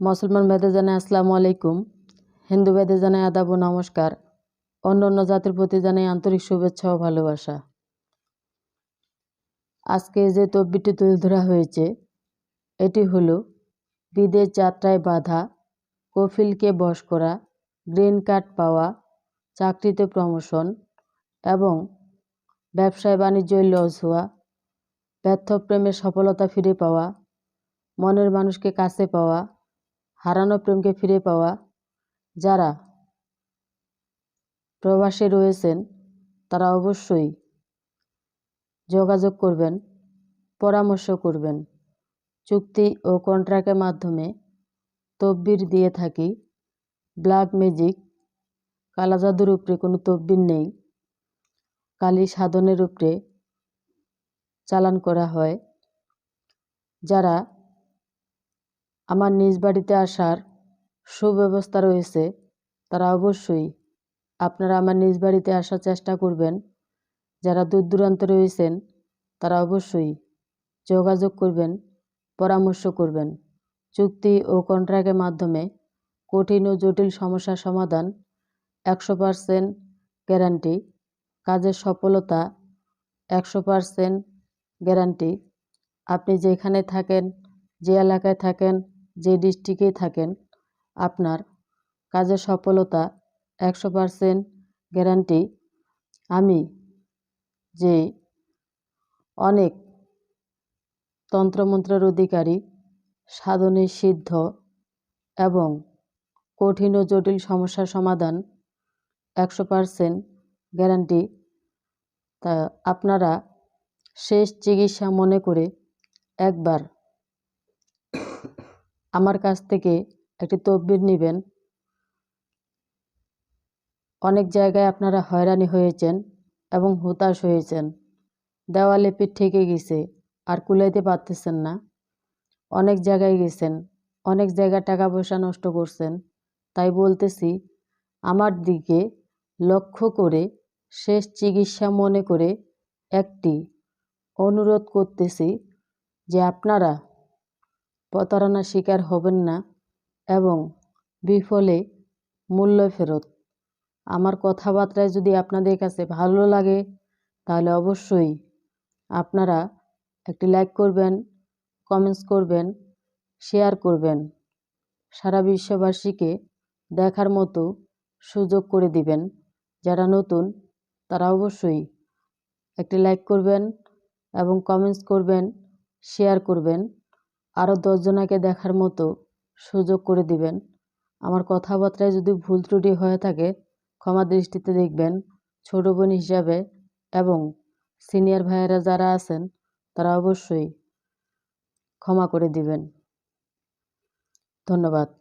মুসলমান ভেদে জানায় আসসালামু আলাইকুম, হিন্দু ভেদে জানায় আদাব ও নমস্কার, অন্য অন্য জাতির প্রতি জানাই আন্তরিক শুভেচ্ছা ও ভালোবাসা। আজকে যে তব্বিটি তুলে ধরা হয়েছে, এটি হলো বিদেশ যাত্রায় বাধা, কফিলকে বশ করা, গ্রিন কার্ড পাওয়া, চাকরিতে প্রমোশন এবং ব্যবসায় বাণিজ্যে লস হওয়া ব্যর্থ প্রেমে সফলতা ফিরে পাওয়া, মনের মানুষকে কাছে পাওয়া হারানো প্রেমকে ফিরে পাওয়া যারা প্রবাসে রয়েছেন, তারা অবশ্যই যোগাযোগ করবেন, পরামর্শ করবেন। চুক্তি ও কন্ট্রাক্টের মাধ্যমে তব্বির দিয়ে থাকি। ব্ল্যাক ম্যাজিক, কালাজাদুর উপরে কোনো তব্বির নেই। কালী সাধনের উপরে চালান করা হয়। যারা আমার নিজ বাড়িতে আসার সুব্যবস্থা রয়েছে, তারা অবশ্যই আপনারা আমার নিজ বাড়িতে আসার চেষ্টা করবেন। যারা দূর দূরান্তে রয়েছেন, তারা অবশ্যই যোগাযোগ করবেন, পরামর্শ করবেন। চুক্তি ও কন্ট্রাক্টের মাধ্যমে কঠিন ও জটিল সমস্যার সমাধান একশো পারসেন্ট গ্যারান্টি, কাজের সফলতা একশো পারসেন্ট গ্যারান্টি। আপনি যেখানে থাকেন, যে এলাকায় থাকেন যে ডিস্ট্রিক্টেই থাকেন, আপনার কাজের সফলতা একশো পারসেন্ট গ্যারান্টি। আমি যে অনেক তন্ত্রমন্ত্রের অধিকারী, সাধনে সিদ্ধ এবং কঠিন ও জটিল সমস্যার সমাধান একশো পারসেন্ট গ্যারান্টি, তা আপনারা শেষ চিকিৎসা মনে করে একবার আমার কাছ থেকে একটি তদবির নেবেন। অনেক জায়গায় আপনারা হয়রানি হয়েছেন এবং হতাশ হয়েছেন। দেওয়ালে পিঠ ঠেকে গেছে, আর কুলাইতে পারতেছেন না। অনেক জায়গায় গেছেন, অনেক জায়গায় টাকা পয়সা নষ্ট করছেন। তাই বলতেছি, আমার দিকে লক্ষ্য করে, শেষ চিকিৎসা মনে করে একটি অনুরোধ করতেছি যে আপনারা প্রতারণার শিকার হবেন না এবং বিফলে মূল্য ফেরত। আমার কথাবার্তায় যদি আপনাদের কাছে ভালো লাগে, তাহলে অবশ্যই আপনারা একটি লাইক করবেন কমেন্টস করবেন শেয়ার করবেন। সারা বিশ্ববাসীকে দেখার মতো সুযোগ করে দিবেন। যারা নতুন, তারা অবশ্যই একটি লাইক করবেন এবং কমেন্টস করবেন শেয়ার করবেন। আরও দশজনাকে দেখার মতো সুযোগ করে দিবেন। আমার কথাবার্তায় যদি ভুল ত্রুটি হয়ে থাকে, ক্ষমা দৃষ্টিতে দেখবেন। ছোট বোন হিসাবে এবং সিনিয়র ভাইয়েরা যারা আছেন, তারা অবশ্যই ক্ষমা করে দিবেন। ধন্যবাদ।